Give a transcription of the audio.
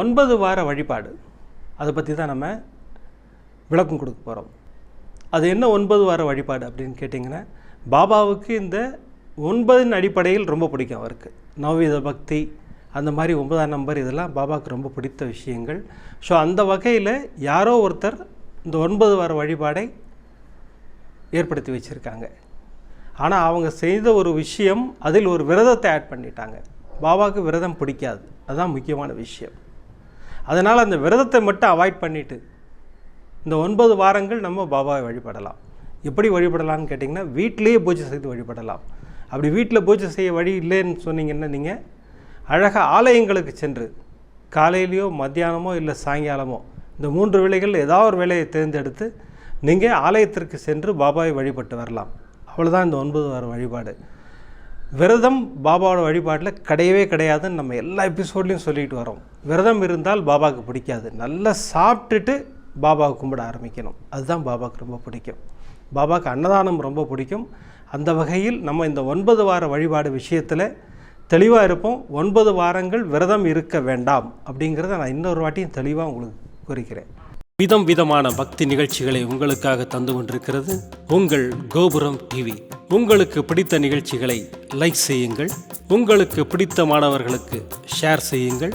ஒன்பது வார வழிபாடு. அதை பற்றி தான் நம்ம விளக்கம் கொடுக்க போகிறோம் அது என்ன ஒன்பது வார வழிபாடு அப்படின்னு கேட்டிங்கன்னா பாபாவுக்கு இந்த ஒன்பதின் அடிப்படையில் ரொம்ப பிடிக்கும் அவருக்கு. நவீத பக்தி அந்த மாதிரி ஒன்பதாம் நம்பர் இதெல்லாம் பாபாவுக்கு ரொம்ப பிடித்த விஷயங்கள். ஸோ அந்த வகையில் யாரோ ஒருத்தர் இந்த ஒன்பது வார வழிபாடை ஏற்படுத்தி வச்சுருக்காங்க. ஆனால் அவங்க செய்த ஒரு விஷயம் அதில் ஒரு விரதத்தை ஆட் பண்ணிட்டாங்க. பாபாவுக்கு விரதம் பிடிக்காது. அதுதான் முக்கியமான விஷயம். அதனால் அந்த விரதத்தை மட்டும் அவாய்ட் பண்ணிவிட்டு இந்த ஒன்பது வாரங்கள் நம்ம பாபாவை வழிபடலாம். எப்படி வழிபடலாம்னு கேட்டிங்கன்னா வீட்டிலேயே பூஜை செய்து வழிபடலாம். அப்படி வீட்டில் பூஜை செய்ய வழி இல்லைன்னு சொன்னீங்கன்னா நீங்கள் அழகாக ஆலயங்களுக்கு சென்று காலையிலையோ மத்தியானமோ இல்லை சாயங்காலமோ இந்த மூன்று வேலைகள் ஏதாவது ஒரு வேலையை தேர்ந்தெடுத்து நீங்கள் ஆலயத்திற்கு சென்று பாபாவை வழிபட்டு வரலாம். அவ்வளோதான் இந்த ஒன்பது வார வழிபாடு. விரதம் பாபாவோட வழிபாட்டில் கிடையவே கிடையாதுன்னு நம்ம எல்லா எபிசோட்லேயும் சொல்லிட்டு வரோம் விரதம் இருந்தால் பாபாவுக்கு பிடிக்காது. நல்லா சாப்பிட்டுட்டு பாபாவை கும்பிட ஆரம்பிக்கணும். அதுதான் பாபாவுக்கு ரொம்ப பிடிக்கும். பாபாவுக்கு அன்னதானம் ரொம்ப பிடிக்கும். அந்த வகையில் நம்ம இந்த ஒன்பது வார வழிபாடு விஷயத்தில் தெளிவாக இருப்போம். ஒன்பது வாரங்கள் விரதம் இருக்க வேண்டாம் அப்படிங்கிறத நான் இன்னொரு வாட்டியும் தெளிவாக உங்களுக்கு குறிக்கிறேன். விதம் விதமான பக்தி நிகழ்ச்சிகளை உங்களுக்காக தந்து கொண்டிருக்கிறது உங்கள் கோபுரம் டிவி. உங்களுக்கு பிடித்த நிகழ்ச்சிகளை லைக் செய்யுங்கள். உங்களுக்கு பிடித்த மாணவர்களுக்கு ஷேர் செய்யுங்கள்.